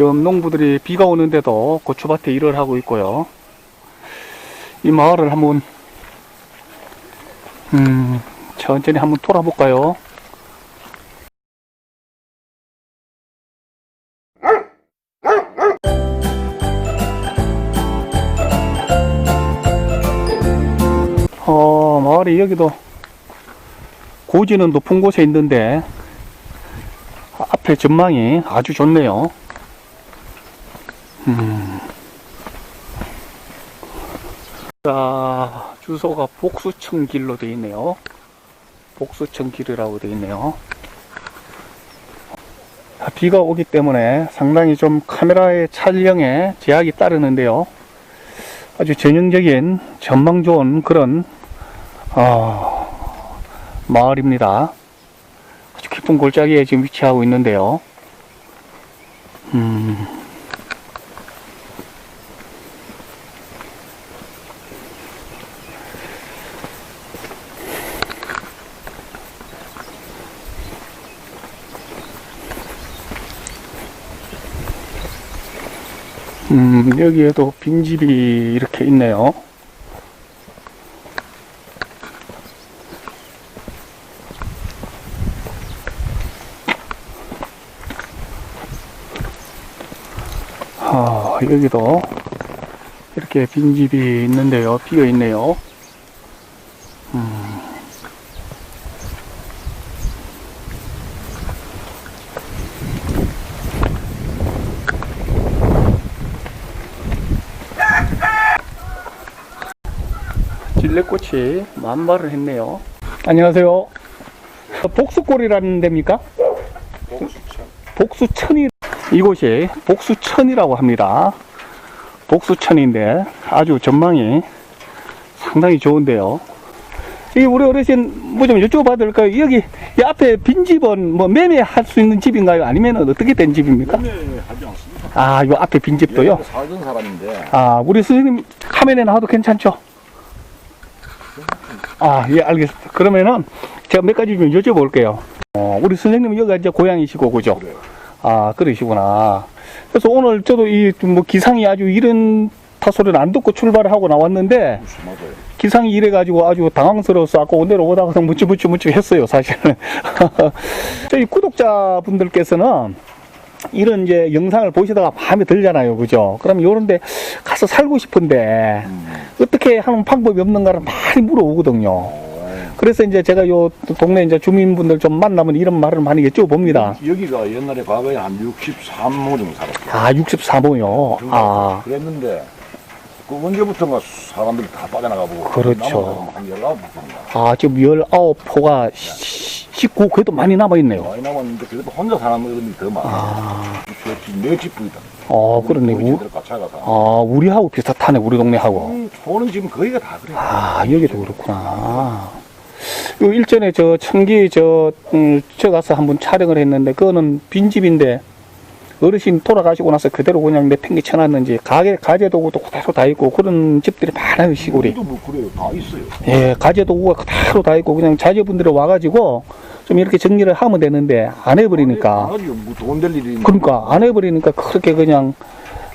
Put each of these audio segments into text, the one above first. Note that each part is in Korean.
지금 농부들이 비가 오는데도 고추밭에 일을 하고 있고요. 이 마을을 한번 음, 천천히 한번 돌아볼까요? 어, 마을이 여기도 고지는 높은 곳에 있는데 앞에 전망이 아주 좋네요. 음. 자, 주소가 복수천 길로 되어 있네요. 복수천 길이라고 되어 있네요. 자, 비가 오기 때문에 상당히 좀 카메라의 촬영에 제약이 따르는데요. 아주 전형적인 전망 좋은 그런 어, 마을입니다. 아주 깊은 골짜기에 지금 위치하고 있는데요. 음. 음, 여기에도 빈집이 이렇게 있네요. 아, 여기도 이렇게 빈집이 있는데요. 비어 있네요. 진레꽃이 만발을 했네요. 안녕하세요. 복수골이라는 데입니까? 복수천. 복수천이 이곳이 복수천이라고 합니다. 복수천인데 아주 전망이 상당히 좋은데요. 이 우리 어르신 뭐 좀 여쭤봐도 될까요? 여기 이 앞에 빈 집은 뭐 매매할 수 있는 집인가요? 아니면 어떻게 된 집입니까? 매매하지 않습니다. 아, 요 앞에 빈 집도요? 살던 사람인데 아, 우리 선생님 카메라에 나와도 괜찮죠? 아, 예, 알겠습니다. 그러면은 제가 몇 가지 좀 여쭤볼게요. 어, 우리 선생님은 여기가 이제 고향이시고, 그죠? 그래요. 아, 그러시구나. 그래서 오늘 저도 이 뭐 기상이 아주 이런 타소리를 안 듣고 출발을 하고 나왔는데. 기상이 이래가지고 아주 당황스러워서 아까 내려오다가 무치 무치 무치 했어요, 사실은. 저희 구독자분들께서는 이런 이제 영상을 보시다가 마음에 들잖아요, 그죠? 그럼 요런데 가서 살고 싶은데 음. 어떻게 하는 방법이 없는가를 많이 물어오거든요. 어, 그래서 이제 제가 요 동네 이제 주민분들 좀 만나면 이런 말을 많이 여쭤봅니다. 여기가 옛날에 과거에 한 63호 정도 살았어요. 아, 63호요. 아, 그랬는데 그 언제부턴가 사람들이 다 빠져나가고 그렇죠. 한 19%인가 아, 지금 19호가 19, 그래도 많이 남아있네요. 많이 남았는데 그래도 혼자 사는 분들이 더 많아. 아, 내집 부이다. 우, 같이 가서. 아, 우리하고 비슷하네, 우리 동네하고. 음, 저는 지금 거기가 다 그래. 아, 여기도 그렇구나. 요 일전에 저 청기 저, 음, 저 가서 한번 촬영을 했는데, 그거는 빈집인데, 어르신 돌아가시고 나서 그대로 그냥 내팽개 쳐 놨는지, 가게, 가재 도구도 그대로 다 있고, 그런 집들이 많아요, 시골이. 뭐 그래요. 다 있어요. 예, 가재 도구가 그대로 다 있고, 그냥 자제분들이 와가지고, 좀 이렇게 정리를 하면 되는데, 안 해버리니까. 뭐돈될 일이 그러니까 안 해버리니까 그렇게 그냥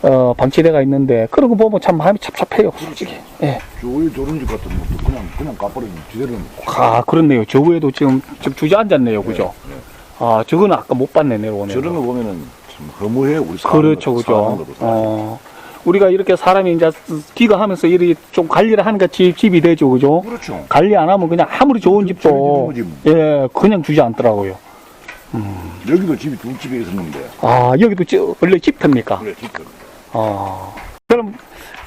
어, 방치대가 있는데 그런 거 보면 참 마음이 찹찹해요 솔직히 예. 조의 조른집 같은 것도 그냥 그냥 까버리면 지대로는 아 그렇네요 저 위에도 지금 지금 주저앉았네요 그죠 네, 네. 아 저거는 아까 못 봤네 내려오네 저런 거 보면은 참 허무해 우리 사람 그렇죠 그죠. 어, 우리가 이렇게 사람이 이제 귀가 하면서 이렇게 좀 관리를 하니까 집, 집이 되죠 그죠? 그렇죠. 관리 안 하면 그냥 아무리 좋은 집도 저기 집은 거지 예 그냥 주저앉더라고요. 여기도 집이 두 집에 있었는데. 아 여기도 저, 원래 집터입니까? 그래 집도 어. 그럼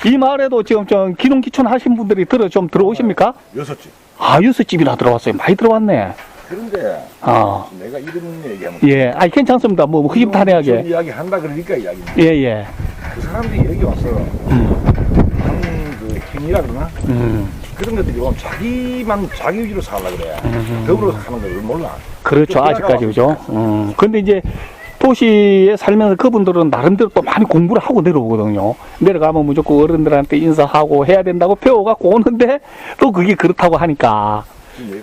이 마을에도 지금 좀 기농 기촌 하신 분들이 들어 좀 들어오십니까? 여섯 집. 아 여섯 집이나 들어왔어요. 많이 들어왔네. 그런데 아 내가 이런 얘기하면 예, 아니 괜찮습니다. 뭐 흐뭇하네하게. 이야기 한다 그러니까 이야기 예 예. 그 사람들이 여기 와서 한그 힘이라 그러나 음, 그런 것들이 보면 자기만 자기 위주로 살라 그래 음. 더불어 사는 걸 몰라 그렇죠 아직까지 그죠. 음, 근데 이제 도시에 살면서 그분들은 나름대로 또 많이 공부를 하고 내려오거든요. 내려가면 무조건 어른들한테 인사하고 해야 된다고 배워갖고 오는데 또 그게 그렇다고 하니까 지금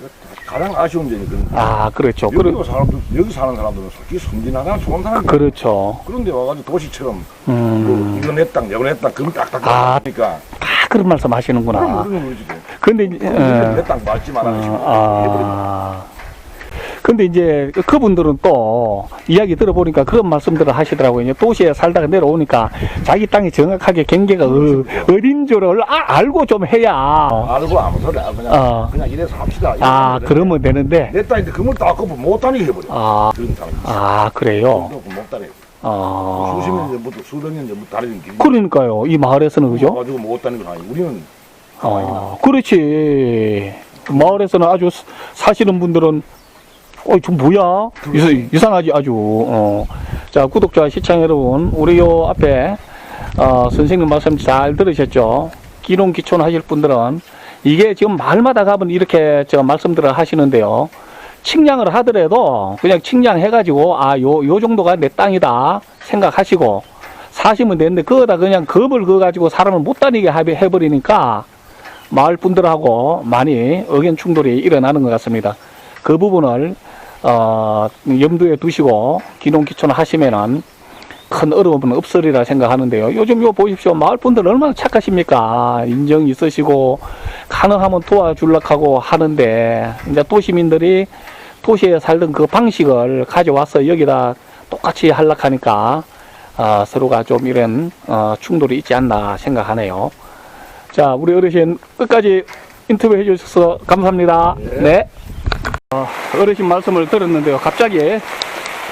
가장 아쉬운 점이 그런 거예요. 아, 그렇죠. 여기 그러, 사람들 여기 사는 사람들은 솔직히 섬진하거나 좋은 사람이 그렇죠. 그런데 와가지고 도시처럼 음, 뭐 이거 내 땅, 저거 내 땅, 금 딱딱 아. 다 그런 말씀 그럼 하시는구나. 모르는 거지. 근데, 이제, 예. 내땅 맞지 말아. 어, 아. 근데 이제 그분들은 또 이야기 들어보니까 그런 말씀들을 하시더라고요. 도시에 살다가 내려오니까 자기 땅이 정확하게 경계가 어, 어딘 줄을 아- 알고 좀 해야. 알고 아무 소리 안 그냥 어. 그냥 이래서 합시다. 아, 그러면 되는데. 내 땅인데 금을 딱 꺾고 못 다니게 해버려. 아. 아, 그래요? 못 다니. 아. 수십 년 전부터 수백 년 전부터 다니는 길이. 그러니까요. 이 마을에서는 그죠? 가지고 못 다니는 거 아니. 우리는. 아, 그렇지. 마을에서는 아주 사- 사시는 분들은 어, 저 뭐야? 이상, 이상 하지 아주. 어. 자, 구독자 시청 여러분, 우리 요 앞에 어, 선생님 말씀 잘 들으셨죠? 기농 기촌 하실 분들은 이게 지금 마을마다 가면 이렇게 저 말씀들을 하시는데요. 측량을 하더라도 그냥 측량해가지고 아, 요, 요 정도가 내 땅이다 생각하시고 사시면 되는데 그거다 그냥 겁을 그어 가지고 사람을 못 다니게 해- 해버리니까 마을 분들하고 많이 의견 충돌이 일어나는 것 같습니다. 그 부분을 어, 염두에 두시고 기농기촌 하시면은 큰 어려움은 없으리라 생각하는데요. 요즘 요 보십시오. 마을 분들 얼마나 착하십니까? 인정 있으시고 가능하면 도와주려고 하고 하는데 이제 도시민들이 도시에 살던 그 방식을 가져와서 여기다 똑같이 하려고 하니까 어, 서로가 좀 이런 어, 충돌이 있지 않나 생각하네요. 자, 우리 어르신 끝까지 인터뷰 해주셔서 감사합니다. 네. 어, 어르신 말씀을 들었는데요. 갑자기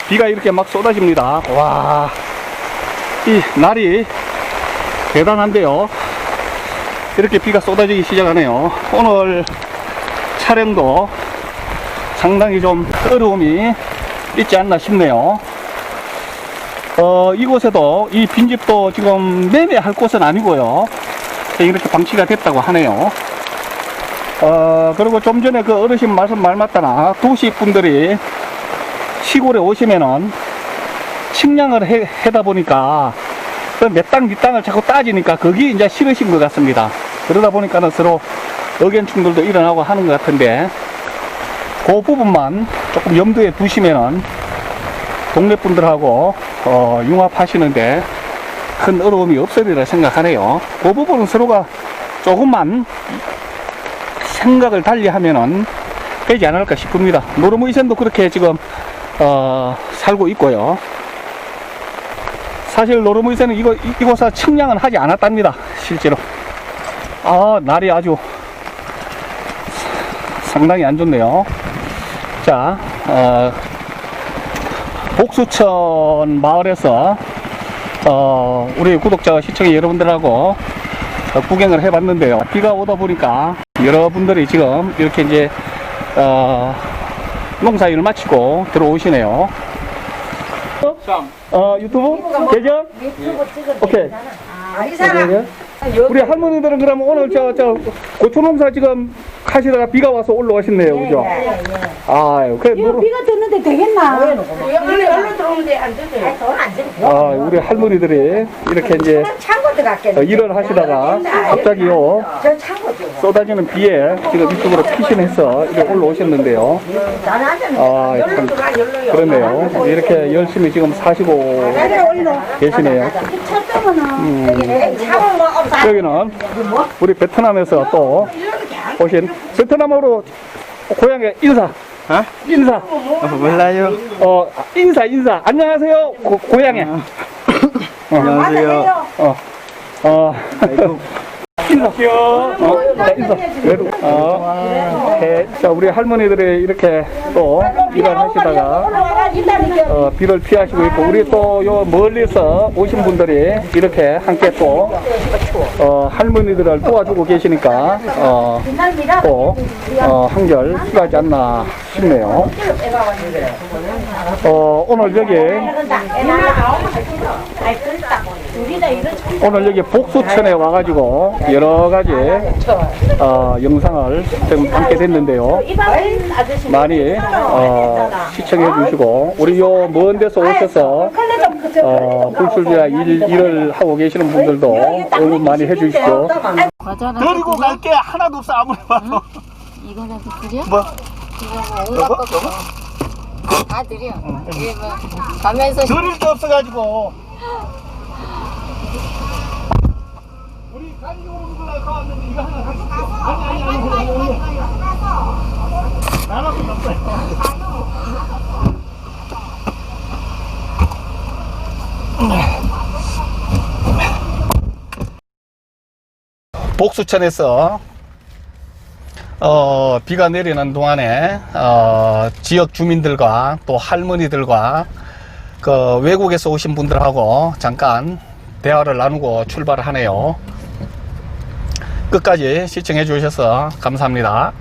비가 이렇게 막 쏟아집니다. 와, 이 날이 대단한데요. 이렇게 비가 쏟아지기 시작하네요. 오늘 촬영도 상당히 좀 어려움이 있지 않나 싶네요. 어, 이곳에도 이 빈집도 지금 매매할 곳은 아니고요. 이렇게 방치가 됐다고 하네요. 어, 그리고 좀 전에 그 어르신 말씀 말 맞다나 도시 분들이 시골에 오시면은 측량을 해, 하다 보니까 그내 땅, 네 땅을 자꾸 따지니까 거기 이제 싫으신 것 같습니다. 그러다 보니까는 서로 의견 충돌도 일어나고 하는 것 같은데 그 부분만 조금 염두에 두시면은 동네 분들하고 어, 융합하시는데 큰 어려움이 없으리라 생각하네요. 그 부분은 서로가 조금만 생각을 달리 하면은 되지 않을까 싶습니다. 노르무 이센도 그렇게 지금 어, 살고 있고요. 사실 노르무 이센은 이거, 이- 이곳에 측량은 하지 않았답니다. 실제로. 아, 날이 아주 상당히 안 좋네요. 자, 어, 복수천 마을에서 어, 우리 구독자 시청자 여러분들하고 어, 구경을 해봤는데요. 비가 오다 보니까 여러분들이 지금 이렇게 이제 어, 농사일을 마치고 들어오시네요. 어, 유튜브 계정? 유튜브 오케이. 아, 이 사람 우리 할머니들은 그럼 오늘 저, 저, 고추 농사 지금 하시다가 비가 와서 올라오셨네요. 그죠? 아유, 그래, 이거 노르, 비가 떴는데 되겠나? 여기 얼른 들어오는데 안 되죠. 돈안 주고 아, 우리 할머니들이 이렇게 이제 창고 들어갔겠네. 어, 일을 하시다가 갑자기요 저 창고 줘. 쏟아지는 비에 지금 이쪽으로 피신해서 이렇게 올라오셨는데요. 나는. 아, 참 그렇네요. 이렇게 열심히 지금 사시고 계시네요. 차 뜨면은 차고 뭐 없어. 여기는 우리 베트남에서 또 오신 베트남어로 고향에 인사. 인사. 몰라요. 어, 인사, 인사. 안녕하세요. 고, 고향에. 어, 안녕하세요. 어, 어. 인사. 어, 자, 인사. 그래도, 어, 네. 자, 우리 할머니들이 이렇게 또 일을 하시다가 어, 비를 피하시고 있고 우리 또 요 멀리서 오신 분들이 이렇게 함께 또 어, 할머니들을 도와주고 계시니까 어, 또 어, 한결 필요하지 않나 싶네요. 어, 오늘 여기 오늘 여기 복수천에 와가지고 여러 가지 어, 영상을 지금 담게 됐는데요. 많이 어, 시청해 주시고. 우리 요 먼 데서 오셔서 어, 불출주야 일, 일을 하고 계시는 분들도 응원 많이 해 주십시오. 과자는 데리고 갈 게 하나도 없어 아무리 봐도. 이거는 드려? 뭐? 온갖 거 그거 다 드려. 이게 뭐 가면서 드릴 게 없어가지고. 우리 간이 오는 걸로 왔는데 이거 하나 같이 줘. 아니, 아니, 아니, 아니, 아니, 아니. 나눠서 갔어요. 복수천에서 어, 비가 내리는 동안에 어, 지역 주민들과 또 할머니들과 그 외국에서 오신 분들하고 잠깐 대화를 나누고 출발을 하네요. 끝까지 시청해 주셔서 감사합니다.